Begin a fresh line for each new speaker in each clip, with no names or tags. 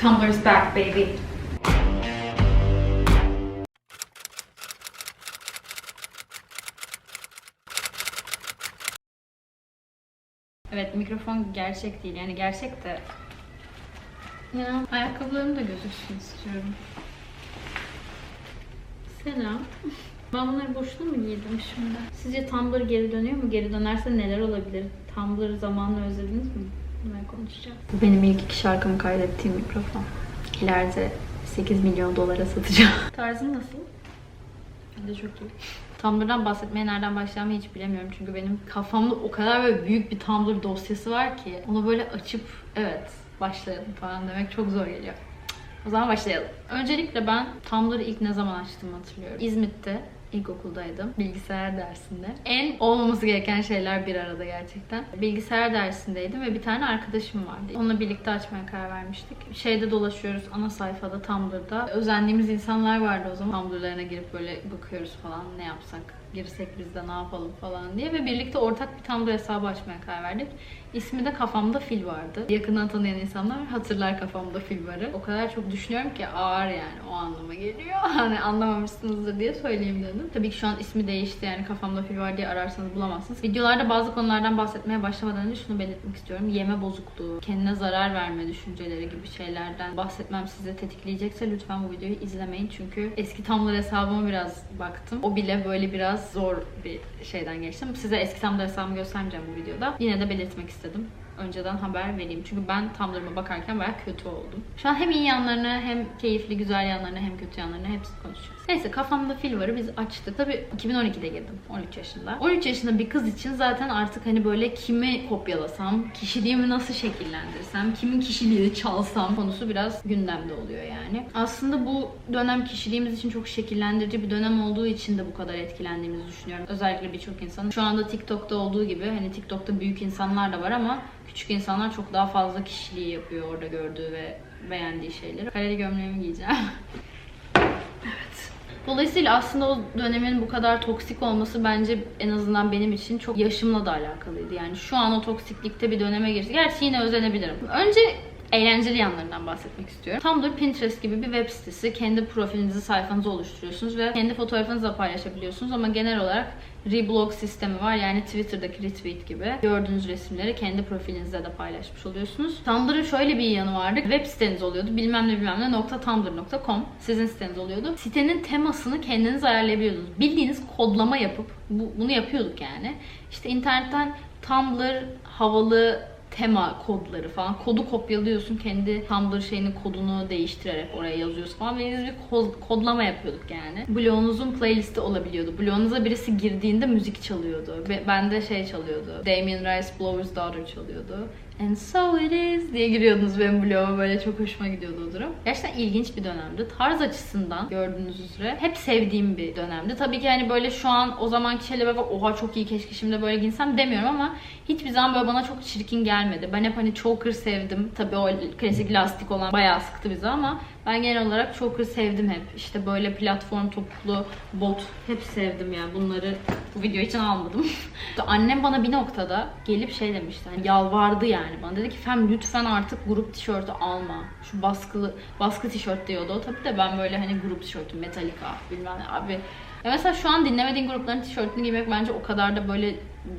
Tumblr's back baby. Evet mikrofon gerçek değil yani gerçek de ya ayakkabılarım da gözüksün istiyorum. Selam. Ben bunları boşuna mı giydim şimdi? Sizce Tumblr geri dönüyor mu? Geri dönerse neler olabilir? Tumblr zamanını özlediniz mi? Bunları konuşacağız. Bu benim ilk iki şarkımı kaydettiğim mikrofon. İleride 8 milyon dolara satacağım. Tarzın nasıl? Bence çok iyi. Tumblr'dan bahsetmeye nereden başlayacağımı hiç bilemiyorum. Çünkü benim kafamda o kadar böyle büyük bir Tumblr dosyası var ki onu böyle açıp evet başlayalım falan demek çok zor geliyor. O zaman başlayalım. Öncelikle ben Tumblr'ı ilk ne zaman açtığımı hatırlıyorum. İzmit'te ilkokuldaydım. Bilgisayar dersinde. En olmaması gereken şeyler bir arada gerçekten. Bilgisayar dersindeydim ve bir tane arkadaşım vardı. Onunla birlikte açmaya karar vermiştik. Şeyde dolaşıyoruz ana sayfada Tumblr'da. Özendiğimiz insanlar vardı o zaman. Tumblr'larına girip böyle bakıyoruz falan ne yapsak girsek biz de ne yapalım falan diye ve birlikte ortak bir Tumblr hesabı açmaya karar verdik. İsmi de kafamda fil vardı. Yakından tanıyan insanlar hatırlar kafamda fil varı. O kadar çok düşünüyorum ki ağır yani o anlama geliyor. Hani anlamamışsınızdır diye söyleyeyim dedim. Tabii ki şu an ismi değişti yani kafamda fil var diye ararsanız bulamazsınız. Videolarda bazı konulardan bahsetmeye başlamadan önce şunu belirtmek istiyorum. Yeme bozukluğu, kendine zarar verme düşünceleri gibi şeylerden bahsetmem sizi tetikleyecekse lütfen bu videoyu izlemeyin. Çünkü eski Tumblr hesabıma biraz baktım. O bile böyle biraz zor bir şeyden geçtim. Size eski Tumblr hesabımı göstermeyeceğim bu videoda. Yine de belirtmek istedim. Önceden haber vereyim. Çünkü ben Tumblr'ıma bakarken bayağı kötü oldum. Şu an hem iyi yanlarını hem keyifli güzel yanlarını hem kötü yanlarını hepsini konuşacağız. Neyse kafamda fil varı biz açtık. Tabii 2012'de girdim. 13 yaşında. 13 yaşında bir kız için zaten artık hani böyle kimi kopyalasam, kişiliğimi nasıl şekillendirsem, kimin kişiliğini çalsam konusu biraz gündemde oluyor yani. Aslında bu dönem kişiliğimiz için çok şekillendirici bir dönem olduğu için de bu kadar etkilendiğimizi düşünüyorum. Özellikle birçok insanın. Şu anda TikTok'ta olduğu gibi hani TikTok'ta büyük insanlar da var ama küçük insanlar çok daha fazla kişiliği yapıyor orada gördüğü ve beğendiği şeyleri. Kareli gömleğimi giyeceğim. evet. Dolayısıyla aslında o dönemin bu kadar toksik olması bence en azından benim için çok yaşımla da alakalıydı. Yani şu an o toksiklikte bir döneme geçti. Gerçi yine özenebilirim. Önce eğlenceli yanlarından bahsetmek istiyorum. Tumblr, Pinterest gibi bir web sitesi. Kendi profilinizi, sayfanızı oluşturuyorsunuz ve kendi fotoğrafınızı da paylaşabiliyorsunuz ama genel olarak reblog sistemi var. Yani Twitter'daki retweet gibi gördüğünüz resimleri kendi profilinizde de paylaşmış oluyorsunuz. Tumblr'ın şöyle bir yanı vardı. Web siteniz oluyordu. Bilmem ne bilmem ne nokta tumblr.com sizin siteniz oluyordu. Sitenin temasını kendiniz ayarlayabiliyordunuz. Bildiğiniz kodlama yapıp bu, bunu yapıyorduk yani. İşte internetten Tumblr havalı tema kodları falan. Kodu kopyalıyorsun. Kendi Tumblr şeyinin kodunu değiştirerek oraya yazıyorsun falan. Ve biz bir kod- kodlama yapıyorduk yani. Blogunuzun playlisti olabiliyordu. Blogunuza birisi girdiğinde müzik çalıyordu. Ve bende şey çalıyordu. Damien Rice Blower's Daughter çalıyordu. And so it is diye giriyordunuz benim bloguma böyle çok hoşuma gidiyordu o durum. Gerçekten ilginç bir dönemdi. Tarz açısından gördüğünüz üzere hep sevdiğim bir dönemdi. Tabii ki hani böyle şu an o zamanki şeyle bak oha çok iyi keşke şimdi böyle giyinsem demiyorum ama hiçbir zaman böyle bana çok çirkin gelmedi. Ben hep hani choker sevdim. Tabii o klasik lastik olan bayağı sıktı bizi ama ben genel olarak choker sevdim hep. İşte böyle platform topuklu bot hep sevdim yani bunları bu video için almadım. Annem bana bir noktada gelip şey demişti. Hani yalvardı yani bana. Dedi ki Fem lütfen artık grup tişörtü alma. Şu baskılı baskı tişört diyordu o. Tabii de ben böyle hani grup tişörtü Metallica bilmem ne abi. Ya mesela şu an dinlemediğin grupların tişörtünü giymek bence o kadar da böyle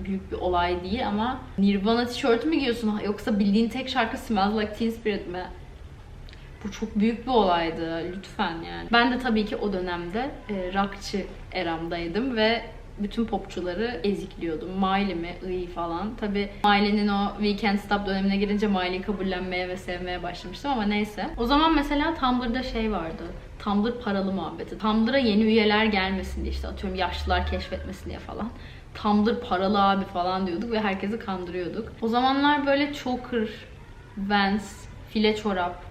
büyük bir olay değil ama Nirvana tişörtü mü giyiyorsun yoksa bildiğin tek şarkı Smells Like Teen Spirit mi? Bu çok büyük bir olaydı lütfen yani. Ben de tabii ki o dönemde e, rockçı eramdaydım ve bütün popçuları ezikliyordum. Miley mi, iyi falan. Tabii Miley'nin o We Can't Stop dönemine girince Miley'i kabullenmeye ve sevmeye başlamıştım ama neyse. O zaman mesela Tumblr'da şey vardı. Tumblr paralı muhabbeti. Tumblr'a yeni üyeler gelmesin diye işte atıyorum yaşlılar keşfetmesin diye falan. Tumblr paralı abi falan diyorduk ve herkesi kandırıyorduk. O zamanlar böyle choker, Vans, file çorap,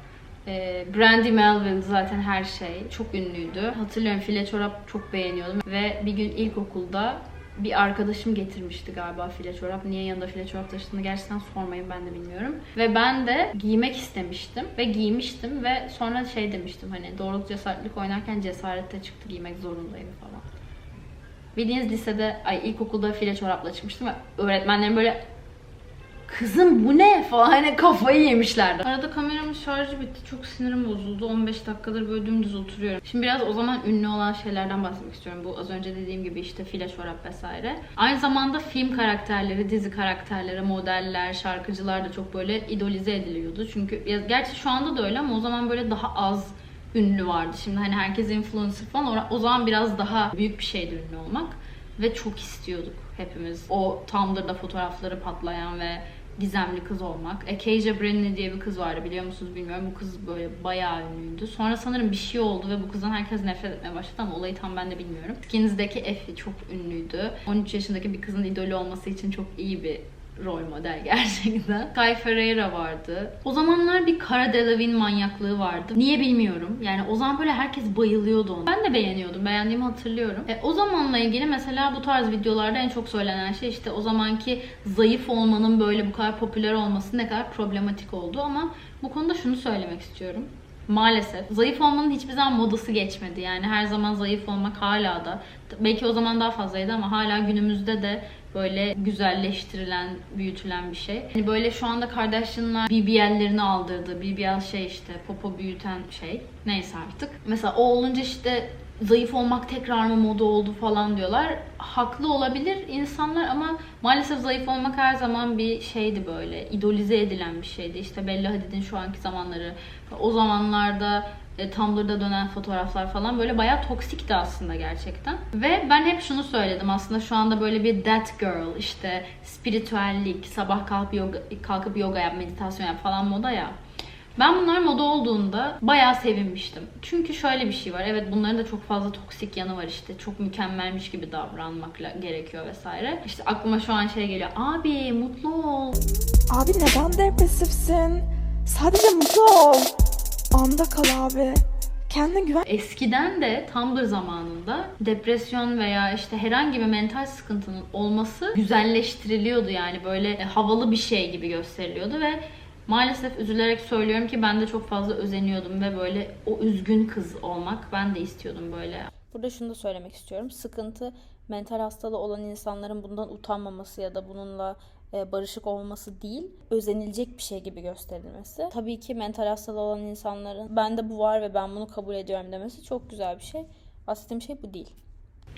Brandy Melville zaten her şey. Çok ünlüydü. Hatırlıyorum file çorap çok beğeniyordum. Ve bir gün ilkokulda bir arkadaşım getirmişti galiba file çorap. Niye yanında file çorap taşıdığını gerçekten sormayın ben de bilmiyorum. Ve ben de giymek istemiştim ve giymiştim ve sonra şey demiştim hani doğruluk cesaretlik oynarken cesarette çıktı giymek zorundayım falan. Bildiğiniz lisede, ay ilkokulda file çorapla çıkmıştım ve öğretmenlerim böyle kızım bu ne falan hani kafayı yemişlerdi. Arada kameramın şarjı bitti. Çok sinirim bozuldu. 15 dakikadır böyle dümdüz oturuyorum. Şimdi biraz o zaman ünlü olan şeylerden bahsetmek istiyorum. Bu az önce dediğim gibi işte file çorap vesaire. Aynı zamanda film karakterleri, dizi karakterleri, modeller, şarkıcılar da çok böyle idolize ediliyordu. Çünkü ya, gerçi şu anda da öyle ama o zaman böyle daha az ünlü vardı. Şimdi hani herkes influencer falan. O- zaman biraz daha büyük bir şeydi ünlü olmak. Ve çok istiyorduk hepimiz. O Tumblr'da fotoğrafları patlayan ve gizemli kız olmak. E, Keija Brennan diye bir kız vardı biliyor musunuz bilmiyorum. Bu kız böyle bayağı ünlüydü. Sonra sanırım bir şey oldu ve bu kızdan herkes nefret etmeye başladı ama olayı tam ben de bilmiyorum. Skins'deki Effie çok ünlüydü. 13 yaşındaki bir kızın idolü olması için çok iyi bir rol model gerçekten. Sky Ferreira vardı. O zamanlar bir Cara Delevingne manyaklığı vardı. Niye bilmiyorum. Yani o zaman böyle herkes bayılıyordu ona. Ben de beğeniyordum. Beğendiğimi hatırlıyorum. E, o zamanla ilgili mesela bu tarz videolarda en çok söylenen şey işte o zamanki zayıf olmanın böyle bu kadar popüler olması ne kadar problematik oldu ama bu konuda şunu söylemek istiyorum. Maalesef. Zayıf olmanın hiçbir zaman modası geçmedi. Yani her zaman zayıf olmak hala da belki o zaman daha fazlaydı ama hala günümüzde de böyle güzelleştirilen, büyütülen bir şey. Hani böyle şu anda Kardashian'lar BBL'lerini aldırdı. BBL şey işte popo büyüten şey. Neyse artık. Mesela o olunca işte zayıf olmak tekrar mı moda oldu falan diyorlar. Haklı olabilir insanlar ama maalesef zayıf olmak her zaman bir şeydi böyle. idolize edilen bir şeydi. İşte Bella Hadid'in şu anki zamanları. O zamanlarda e, Tumblr'da dönen fotoğraflar falan böyle bayağı toksikti aslında gerçekten. Ve ben hep şunu söyledim aslında şu anda böyle bir that girl işte spiritüellik, sabah kalkıp yoga, kalkıp yoga yap, meditasyon yap falan moda ya. Ben bunlar moda olduğunda bayağı sevinmiştim. Çünkü şöyle bir şey var. Evet bunların da çok fazla toksik yanı var işte. Çok mükemmelmiş gibi davranmak gerekiyor vesaire. İşte aklıma şu an şey geliyor. Abi mutlu ol.
Abi neden depresifsin? Sadece mutlu ol. Anda kal abi. Kendine güven.
Eskiden de Tumblr zamanında depresyon veya işte herhangi bir mental sıkıntının olması güzelleştiriliyordu yani böyle e, havalı bir şey gibi gösteriliyordu ve maalesef üzülerek söylüyorum ki ben de çok fazla özeniyordum ve böyle o üzgün kız olmak ben de istiyordum böyle.
Burada şunu da söylemek istiyorum. Sıkıntı mental hastalığı olan insanların bundan utanmaması ya da bununla e, barışık olması değil, özenilecek bir şey gibi gösterilmesi. Tabii ki mental hastalığı olan insanların bende bu var ve ben bunu kabul ediyorum demesi çok güzel bir şey. Bahsettiğim şey bu değil.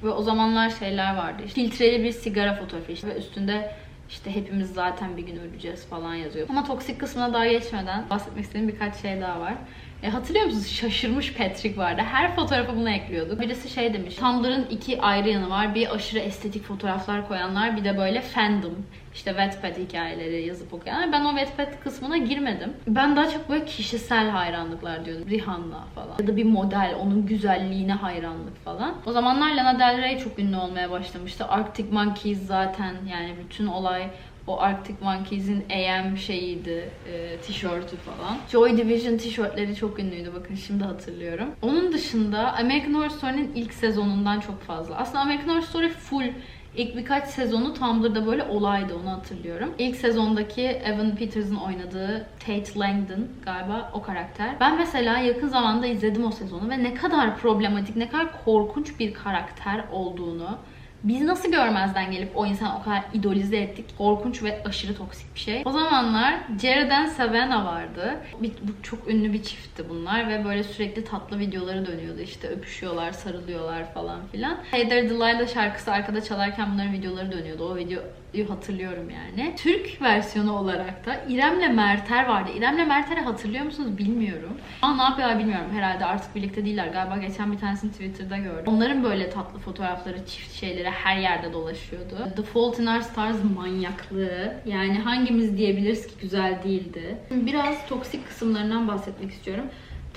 Ve o zamanlar şeyler vardı. işte filtreli bir sigara fotoğrafı işte ve üstünde işte hepimiz zaten bir gün öleceğiz falan yazıyor. Ama toksik kısmına daha geçmeden bahsetmek istediğim birkaç şey daha var. E, hatırlıyor musunuz? Şaşırmış Patrick vardı. Her fotoğrafa bunu ekliyorduk. Birisi şey demiş. Tumblr'ın iki ayrı yanı var. Bir aşırı estetik fotoğraflar koyanlar. Bir de böyle fandom. işte Wattpad hikayeleri yazıp okuyanlar. Ben o Wattpad kısmına girmedim. Ben daha çok böyle kişisel hayranlıklar diyordum. Rihanna falan. Ya da bir model. Onun güzelliğine hayranlık falan. O zamanlar Lana Del Rey çok ünlü olmaya başlamıştı. Arctic Monkeys zaten yani bütün olay o Arctic Monkeys'in AM şeyiydi, e, tişörtü falan. Joy Division tişörtleri çok ünlüydü bakın şimdi hatırlıyorum. Onun dışında American Horror Story'nin ilk sezonundan çok fazla. Aslında American Horror Story full İlk birkaç sezonu Tumblr'da böyle olaydı onu hatırlıyorum. İlk sezondaki Evan Peters'ın oynadığı Tate Langdon galiba o karakter. Ben mesela yakın zamanda izledim o sezonu ve ne kadar problematik, ne kadar korkunç bir karakter olduğunu biz nasıl görmezden gelip o insanı o kadar idolize ettik? Korkunç ve aşırı toksik bir şey. O zamanlar Jared and Savannah vardı. Bir, bu çok ünlü bir çiftti bunlar ve böyle sürekli tatlı videoları dönüyordu. İşte öpüşüyorlar, sarılıyorlar falan filan. Hey There Delilah şarkısı arkada çalarken bunların videoları dönüyordu. O videoyu hatırlıyorum yani. Türk versiyonu olarak da İrem'le Merter vardı. İrem'le Merter'i hatırlıyor musunuz bilmiyorum. Ama ne yapıyorlar bilmiyorum. Herhalde artık birlikte değiller. Galiba geçen bir tanesini Twitter'da gördüm. Onların böyle tatlı fotoğrafları, çift şeyleri her yerde dolaşıyordu. The Fault in Our Stars manyaklığı. Yani hangimiz diyebiliriz ki güzel değildi. Biraz toksik kısımlarından bahsetmek istiyorum.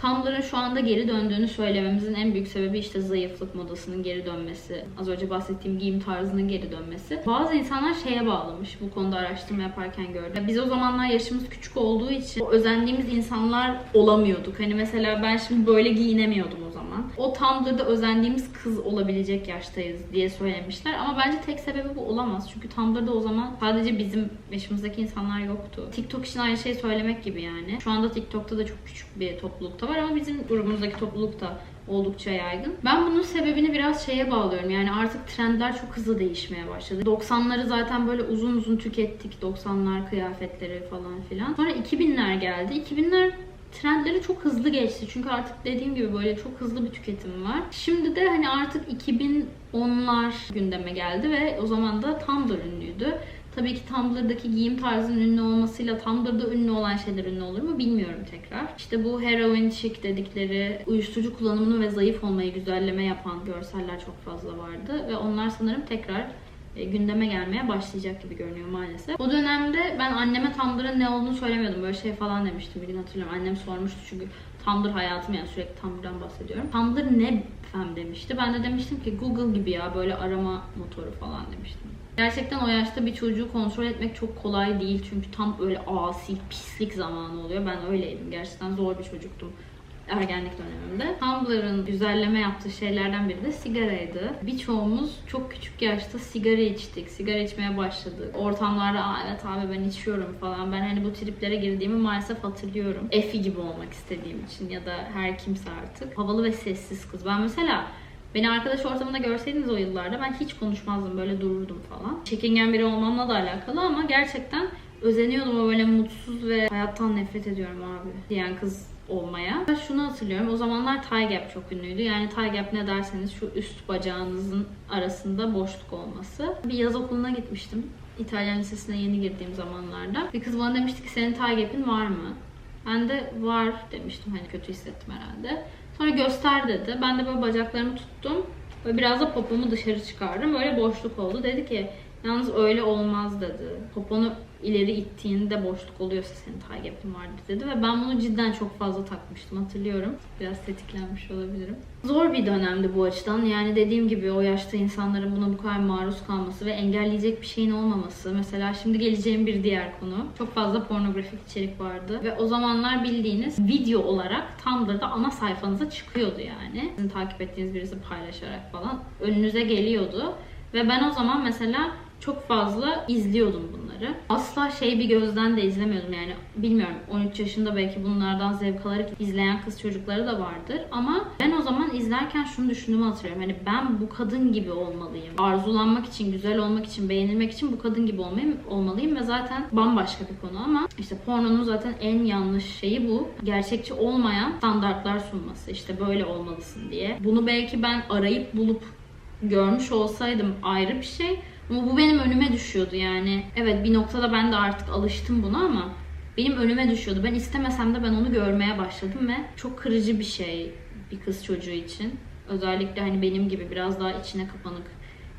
Tumblr'ın şu anda geri döndüğünü söylememizin en büyük sebebi işte zayıflık modasının geri dönmesi. Az önce bahsettiğim giyim tarzının geri dönmesi. Bazı insanlar şeye bağlamış bu konuda araştırma yaparken gördüm. Biz o zamanlar yaşımız küçük olduğu için o özendiğimiz insanlar olamıyorduk. Hani mesela ben şimdi böyle giyinemiyordum o zaman. o Tumblr'da özendiğimiz kız olabilecek yaştayız diye söylemişler. Ama bence tek sebebi bu olamaz. Çünkü Tumblr'da o zaman sadece bizim yaşımızdaki insanlar yoktu. TikTok için aynı şeyi söylemek gibi yani. Şu anda TikTok'ta da çok küçük bir toplulukta var ama bizim grubumuzdaki topluluk da oldukça yaygın. Ben bunun sebebini biraz şeye bağlıyorum. Yani artık trendler çok hızlı değişmeye başladı. 90'ları zaten böyle uzun uzun tükettik. 90'lar kıyafetleri falan filan. Sonra 2000'ler geldi. 2000'ler trendleri çok hızlı geçti. Çünkü artık dediğim gibi böyle çok hızlı bir tüketim var. Şimdi de hani artık 2010'lar gündeme geldi ve o zaman da Tumblr ünlüydü. Tabii ki Tumblr'daki giyim tarzının ünlü olmasıyla Tumblr'da ünlü olan şeyler ünlü olur mu bilmiyorum tekrar. İşte bu heroin chic dedikleri uyuşturucu kullanımını ve zayıf olmayı güzelleme yapan görseller çok fazla vardı. Ve onlar sanırım tekrar e, gündeme gelmeye başlayacak gibi görünüyor maalesef. O dönemde ben anneme Tumblr'ın ne olduğunu söylemiyordum. Böyle şey falan demiştim bir gün hatırlıyorum. Annem sormuştu çünkü Tumblr hayatım yani sürekli Tumblr'dan bahsediyorum. Tumblr ne fem demişti. Ben de demiştim ki Google gibi ya böyle arama motoru falan demiştim. Gerçekten o yaşta bir çocuğu kontrol etmek çok kolay değil. Çünkü tam öyle asi, pislik zamanı oluyor. Ben öyleydim. Gerçekten zor bir çocuktum ergenlik dönemimde. Tumblr'ın güzelleme yaptığı şeylerden biri de sigaraydı. Birçoğumuz çok küçük yaşta sigara içtik. Sigara içmeye başladık. Ortamlarda Aa, evet abi ben içiyorum falan. Ben hani bu triplere girdiğimi maalesef hatırlıyorum. Efi gibi olmak istediğim için ya da her kimse artık. Havalı ve sessiz kız. Ben mesela Beni arkadaş ortamında görseydiniz o yıllarda ben hiç konuşmazdım böyle dururdum falan. Çekingen biri olmamla da alakalı ama gerçekten özeniyordum o böyle mutsuz ve hayattan nefret ediyorum abi diyen kız olmaya. Ben şunu hatırlıyorum. O zamanlar tie gap çok ünlüydü. Yani tie gap ne derseniz şu üst bacağınızın arasında boşluk olması. Bir yaz okuluna gitmiştim. İtalyan lisesine yeni girdiğim zamanlarda. Bir kız bana demişti ki senin tie gap'in var mı? Ben de var demiştim. Hani kötü hissettim herhalde. Sonra göster dedi. Ben de böyle bacaklarımı tuttum. Böyle biraz da popomu dışarı çıkardım. Böyle boşluk oldu. Dedi ki yalnız öyle olmaz dedi. Poponu ileri ittiğinde boşluk oluyorsa senin tie gap'in vardır dedi. Ve ben bunu cidden çok fazla takmıştım hatırlıyorum. Biraz tetiklenmiş olabilirim. Zor bir dönemdi bu açıdan. Yani dediğim gibi o yaşta insanların buna bu kadar maruz kalması ve engelleyecek bir şeyin olmaması. Mesela şimdi geleceğim bir diğer konu. Çok fazla pornografik içerik vardı. Ve o zamanlar bildiğiniz video olarak Tumblr'da ana sayfanıza çıkıyordu yani. Sizin takip ettiğiniz birisi paylaşarak falan önünüze geliyordu. Ve ben o zaman mesela çok fazla izliyordum bunları. Asla şey bir gözden de izlemiyordum yani. Bilmiyorum 13 yaşında belki bunlardan zevk alarak izleyen kız çocukları da vardır. Ama ben o zaman izlerken şunu düşündüğümü hatırlıyorum. Hani ben bu kadın gibi olmalıyım. Arzulanmak için, güzel olmak için, beğenilmek için bu kadın gibi olmalıyım, olmalıyım ve zaten bambaşka bir konu ama işte pornonun zaten en yanlış şeyi bu. Gerçekçi olmayan standartlar sunması. İşte böyle olmalısın diye. Bunu belki ben arayıp bulup görmüş olsaydım ayrı bir şey. Ama bu benim önüme düşüyordu yani. Evet bir noktada ben de artık alıştım buna ama benim önüme düşüyordu. Ben istemesem de ben onu görmeye başladım ve çok kırıcı bir şey bir kız çocuğu için. Özellikle hani benim gibi biraz daha içine kapanık,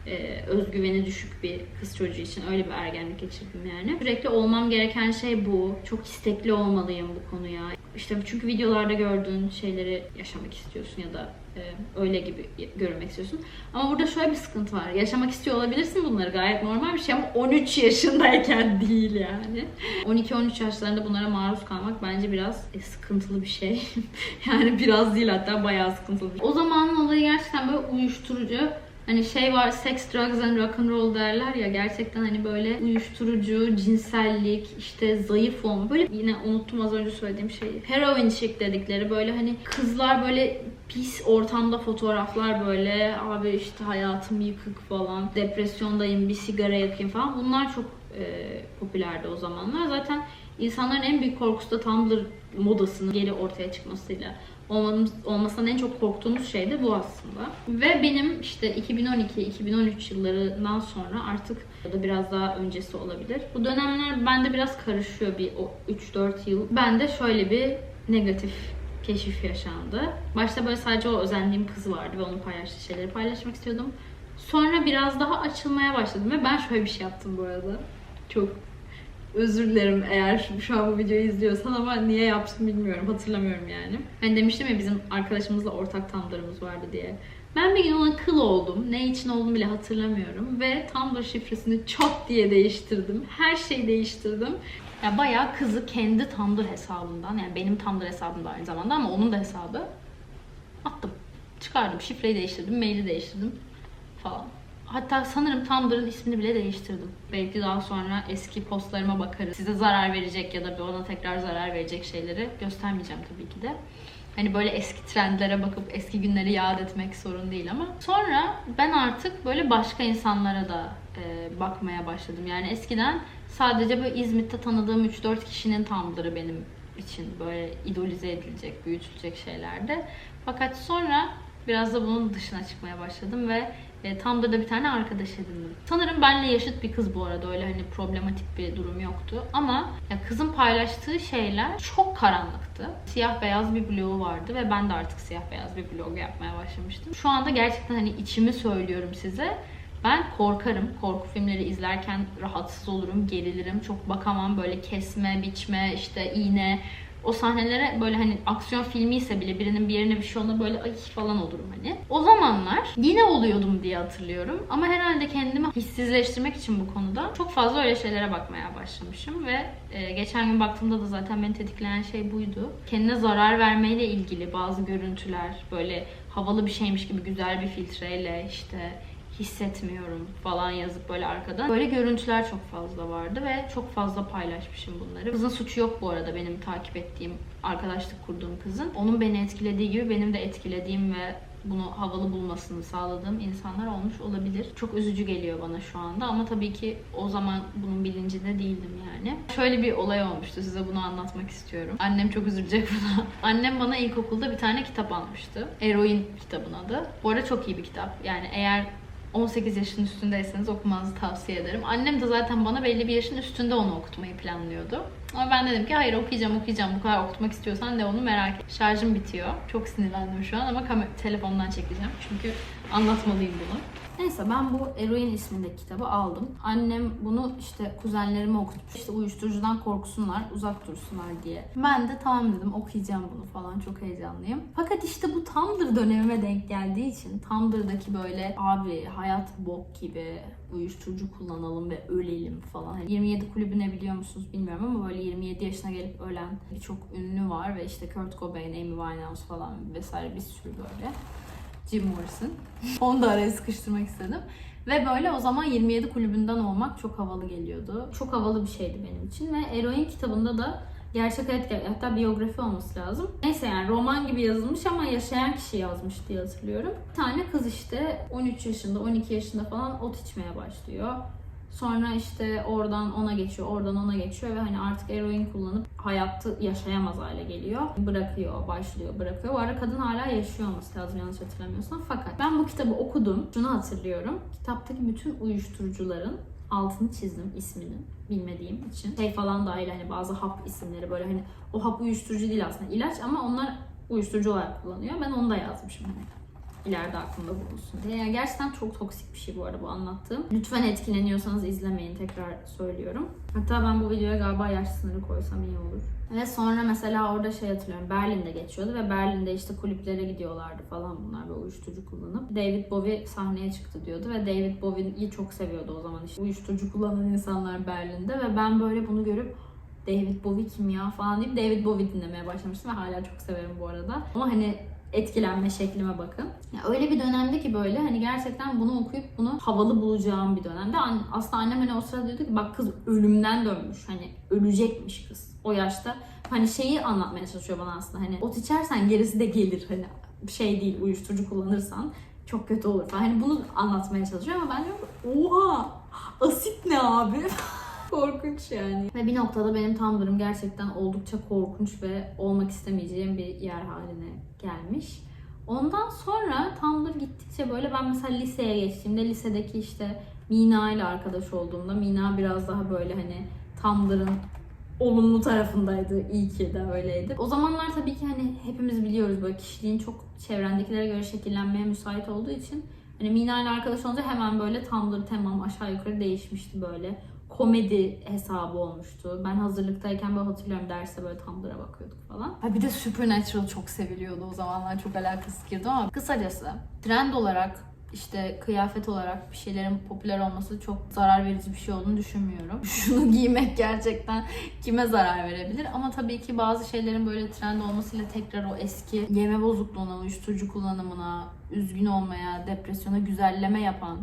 e, özgüveni düşük bir kız çocuğu için öyle bir ergenlik geçirdim yani. Sürekli olmam gereken şey bu. Çok istekli olmalıyım bu konuya. İşte çünkü videolarda gördüğün şeyleri yaşamak istiyorsun ya da e, öyle gibi görünmek istiyorsun. Ama burada şöyle bir sıkıntı var. Yaşamak istiyor olabilirsin bunları gayet normal bir şey ama 13 yaşındayken değil yani. 12-13 yaşlarında bunlara maruz kalmak bence biraz e, sıkıntılı bir şey. yani biraz değil hatta bayağı sıkıntılı bir şey. O zamanın olayı gerçekten böyle uyuşturucu Hani şey var sex, drugs and rock and roll derler ya gerçekten hani böyle uyuşturucu, cinsellik, işte zayıf olma. Böyle yine unuttum az önce söylediğim şeyi. Heroin chic dedikleri böyle hani kızlar böyle pis ortamda fotoğraflar böyle abi işte hayatım yıkık falan depresyondayım bir sigara yakayım falan bunlar çok e, popülerdi o zamanlar. Zaten insanların en büyük korkusu da Tumblr modasının geri ortaya çıkmasıyla olmamız, olmasından en çok korktuğumuz şey de bu aslında. Ve benim işte 2012-2013 yıllarından sonra artık ya da biraz daha öncesi olabilir. Bu dönemler bende biraz karışıyor bir o 3-4 yıl. Bende şöyle bir negatif keşif yaşandı. Başta böyle sadece o özendiğim kız vardı ve onun paylaştığı şeyleri paylaşmak istiyordum. Sonra biraz daha açılmaya başladım ve ben şöyle bir şey yaptım bu arada. Çok özür dilerim eğer şu an bu videoyu izliyorsan ama niye yaptım bilmiyorum. Hatırlamıyorum yani. Hani demiştim ya bizim arkadaşımızla ortak Tumblr'ımız vardı diye. Ben bir gün ona kıl oldum. Ne için olduğunu bile hatırlamıyorum. Ve Tumblr şifresini çat diye değiştirdim. Her şeyi değiştirdim. Ya bayağı kızı kendi Tumblr hesabından yani benim Tumblr hesabım da aynı zamanda ama onun da hesabı attım. çıkardım. Şifreyi değiştirdim, maili değiştirdim falan. Hatta sanırım Tumblr'ın ismini bile değiştirdim. Belki daha sonra eski postlarıma bakarız. Size zarar verecek ya da bana tekrar zarar verecek şeyleri göstermeyeceğim tabii ki de. Hani böyle eski trendlere bakıp eski günleri yad etmek sorun değil ama. Sonra ben artık böyle başka insanlara da e, bakmaya başladım. Yani eskiden sadece böyle İzmit'te tanıdığım 3-4 kişinin Tumblr'ı benim için böyle idolize edilecek, büyütülecek şeylerdi. Fakat sonra biraz da bunun dışına çıkmaya başladım ve e, Tumblr'da bir tane arkadaş edindim. Sanırım benle yaşıt bir kız bu arada. Öyle hani problematik bir durum yoktu. Ama ya kızın paylaştığı şeyler çok karanlıktı. Siyah beyaz bir blogu vardı ve ben de artık siyah beyaz bir blog yapmaya başlamıştım. Şu anda gerçekten hani içimi söylüyorum size. Ben korkarım. Korku filmleri izlerken rahatsız olurum, gerilirim. Çok bakamam böyle kesme, biçme, işte iğne. O sahnelere böyle hani aksiyon filmi ise bile birinin bir yerine bir şey olduğunda böyle ay falan olurum hani. O zamanlar yine oluyordum diye hatırlıyorum. Ama herhalde kendimi hissizleştirmek için bu konuda çok fazla öyle şeylere bakmaya başlamışım ve e, geçen gün baktığımda da zaten beni tetikleyen şey buydu. Kendine zarar vermeyle ilgili bazı görüntüler böyle havalı bir şeymiş gibi güzel bir filtreyle işte hissetmiyorum falan yazıp böyle arkadan. Böyle görüntüler çok fazla vardı ve çok fazla paylaşmışım bunları. Kızın suçu yok bu arada benim takip ettiğim, arkadaşlık kurduğum kızın. Onun beni etkilediği gibi benim de etkilediğim ve bunu havalı bulmasını sağladığım insanlar olmuş olabilir. Çok üzücü geliyor bana şu anda ama tabii ki o zaman bunun bilincinde değildim yani. Şöyle bir olay olmuştu size bunu anlatmak istiyorum. Annem çok üzülecek buna. Annem bana ilkokulda bir tane kitap almıştı. Eroin kitabın adı. Bu arada çok iyi bir kitap. Yani eğer 18 yaşın üstündeyseniz okumanızı tavsiye ederim. Annem de zaten bana belli bir yaşın üstünde onu okutmayı planlıyordu. Ama ben dedim ki hayır okuyacağım okuyacağım bu kadar okutmak istiyorsan de onu merak et. Şarjım bitiyor. Çok sinirlendim şu an ama telefondan çekeceğim. Çünkü anlatmalıyım bunu. Neyse ben bu Eroin ismindeki kitabı aldım. Annem bunu işte kuzenlerime okutmuş. İşte uyuşturucudan korksunlar, uzak dursunlar diye. Ben de tamam dedim okuyacağım bunu falan çok heyecanlıyım. Fakat işte bu Tumblr dönemime denk geldiği için Tumblr'daki böyle abi hayat bok gibi uyuşturucu kullanalım ve ölelim falan. Hani 27 kulübü ne biliyor musunuz bilmiyorum ama böyle 27 yaşına gelip ölen birçok ünlü var ve işte Kurt Cobain, Amy Winehouse falan vesaire bir sürü böyle. Jim Morrison. Onu da araya sıkıştırmak istedim. Ve böyle o zaman 27 kulübünden olmak çok havalı geliyordu. Çok havalı bir şeydi benim için ve Eroin kitabında da gerçek hayat hatta biyografi olması lazım. Neyse yani roman gibi yazılmış ama yaşayan kişi yazmış diye hatırlıyorum. Bir tane kız işte 13 yaşında 12 yaşında falan ot içmeye başlıyor. Sonra işte oradan ona geçiyor, oradan ona geçiyor ve hani artık eroin kullanıp hayatı yaşayamaz hale geliyor. Bırakıyor, başlıyor, bırakıyor. Bu arada kadın hala yaşıyor olması lazım yanlış hatırlamıyorsam. Fakat ben bu kitabı okudum. Şunu hatırlıyorum. Kitaptaki bütün uyuşturucuların altını çizdim isminin bilmediğim için. Şey falan dahil hani bazı hap isimleri böyle hani o hap uyuşturucu değil aslında ilaç ama onlar uyuşturucu olarak kullanıyor. Ben onu da yazmışım hani ileride aklımda bulunsun diye. Yani gerçekten çok toksik bir şey bu arada bu anlattığım. Lütfen etkileniyorsanız izlemeyin tekrar söylüyorum. Hatta ben bu videoya galiba yaş sınırı koysam iyi olur. Ve sonra mesela orada şey hatırlıyorum Berlin'de geçiyordu ve Berlin'de işte kulüplere gidiyorlardı falan bunlar böyle uyuşturucu kullanıp. David Bowie sahneye çıktı diyordu ve David Bowie'yi çok seviyordu o zaman işte uyuşturucu kullanan insanlar Berlin'de ve ben böyle bunu görüp David Bowie kim ya falan deyip David Bowie dinlemeye başlamıştım ve hala çok severim bu arada. Ama hani etkilenme şeklime bakın. Ya öyle bir dönemde ki böyle hani gerçekten bunu okuyup bunu havalı bulacağım bir dönemde. Aslında annem hani o sırada diyordu ki bak kız ölümden dönmüş. Hani ölecekmiş kız o yaşta. Hani şeyi anlatmaya çalışıyor bana aslında hani ot içersen gerisi de gelir hani şey değil uyuşturucu kullanırsan çok kötü olur falan. Hani bunu anlatmaya çalışıyor ama ben diyorum oha asit ne abi? korkunç yani. Ve bir noktada benim Tumblr'ım gerçekten oldukça korkunç ve olmak istemeyeceğim bir yer haline gelmiş. Ondan sonra Tumblr gittikçe böyle ben mesela liseye geçtiğimde lisedeki işte Mina ile arkadaş olduğumda Mina biraz daha böyle hani Tumblr'ın olumlu tarafındaydı. İyi ki de öyleydi. O zamanlar tabii ki hani hepimiz biliyoruz böyle kişiliğin çok çevrendekilere göre şekillenmeye müsait olduğu için hani Mina ile arkadaş olunca hemen böyle Tumblr temam aşağı yukarı değişmişti böyle komedi hesabı olmuştu. Ben hazırlıktayken böyle hatırlıyorum derste böyle Tumblr'a bakıyorduk falan. Ha bir de Supernatural çok seviliyordu o zamanlar çok alakasız girdi ama kısacası trend olarak işte kıyafet olarak bir şeylerin popüler olması çok zarar verici bir şey olduğunu düşünmüyorum. Şunu giymek gerçekten kime zarar verebilir? Ama tabii ki bazı şeylerin böyle trend olmasıyla tekrar o eski yeme bozukluğuna, uyuşturucu kullanımına, üzgün olmaya, depresyona güzelleme yapan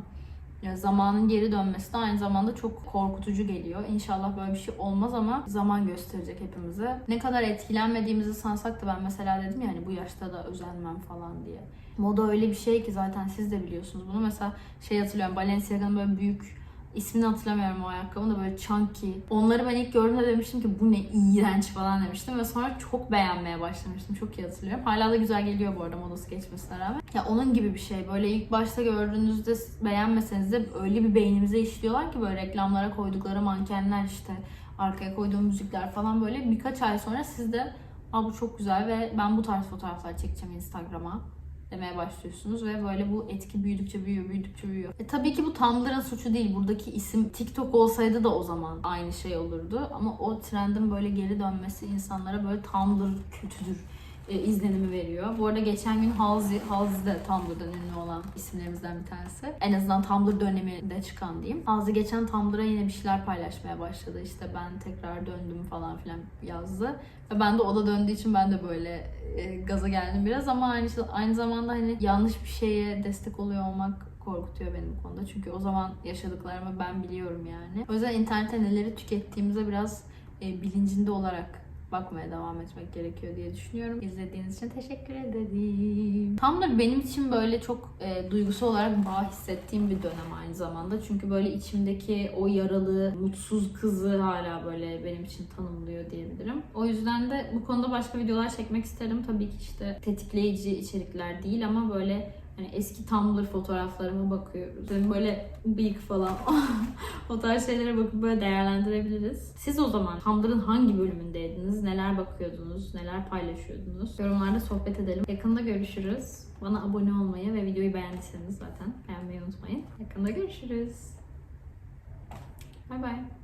ya zamanın geri dönmesi de aynı zamanda çok korkutucu geliyor. İnşallah böyle bir şey olmaz ama zaman gösterecek hepimize. Ne kadar etkilenmediğimizi sansak da ben mesela dedim ya hani bu yaşta da özenmem falan diye. Moda öyle bir şey ki zaten siz de biliyorsunuz bunu. Mesela şey hatırlıyorum Balenciaga'nın böyle büyük ismini hatırlamıyorum o ayakkabının da böyle chunky. Onları ben ilk gördüğümde demiştim ki bu ne iğrenç falan demiştim ve sonra çok beğenmeye başlamıştım. Çok iyi hatırlıyorum. Hala da güzel geliyor bu arada modası geçmesine rağmen. Ya onun gibi bir şey. Böyle ilk başta gördüğünüzde beğenmeseniz de öyle bir beynimize işliyorlar ki böyle reklamlara koydukları mankenler işte arkaya koyduğum müzikler falan böyle birkaç ay sonra siz de Aa, bu çok güzel ve ben bu tarz fotoğraflar çekeceğim Instagram'a demeye başlıyorsunuz ve böyle bu etki büyüdükçe büyüyor, büyüdükçe büyüyor. E, tabii ki bu Tumblr'ın suçu değil. Buradaki isim TikTok olsaydı da o zaman aynı şey olurdu. Ama o trendin böyle geri dönmesi insanlara böyle Tumblr kötüdür e, izlenimi veriyor. Bu arada geçen gün Halsey, Halsey de Tumblr'dan ünlü olan isimlerimizden bir tanesi. En azından Tumblr döneminde çıkan diyeyim. Halsey geçen Tumblr'a yine bir şeyler paylaşmaya başladı. İşte ben tekrar döndüm falan filan yazdı. Ve ben de o da döndüğü için ben de böyle e, gaza geldim biraz ama aynı, aynı zamanda hani yanlış bir şeye destek oluyor olmak korkutuyor beni bu konuda. Çünkü o zaman yaşadıklarımı ben biliyorum yani. O yüzden internette neleri tükettiğimize biraz e, bilincinde olarak bakmaya devam etmek gerekiyor diye düşünüyorum. İzlediğiniz için teşekkür ederim. Tumblr benim için böyle çok e, duygusal olarak bağ hissettiğim bir dönem aynı zamanda. Çünkü böyle içimdeki o yaralı, mutsuz kızı hala böyle benim için tanımlıyor diyebilirim. O yüzden de bu konuda başka videolar çekmek isterim. Tabii ki işte tetikleyici içerikler değil ama böyle Hani eski Tumblr fotoğraflarıma bakıyoruz. Yani böyle bıyık falan o tarz şeylere bakıp böyle değerlendirebiliriz. Siz o zaman Tumblr'ın hangi bölümündeydiniz? Neler bakıyordunuz? Neler paylaşıyordunuz? Yorumlarda sohbet edelim. Yakında görüşürüz. Bana abone olmayı ve videoyu beğendiyseniz zaten beğenmeyi unutmayın. Yakında görüşürüz. Bay bay.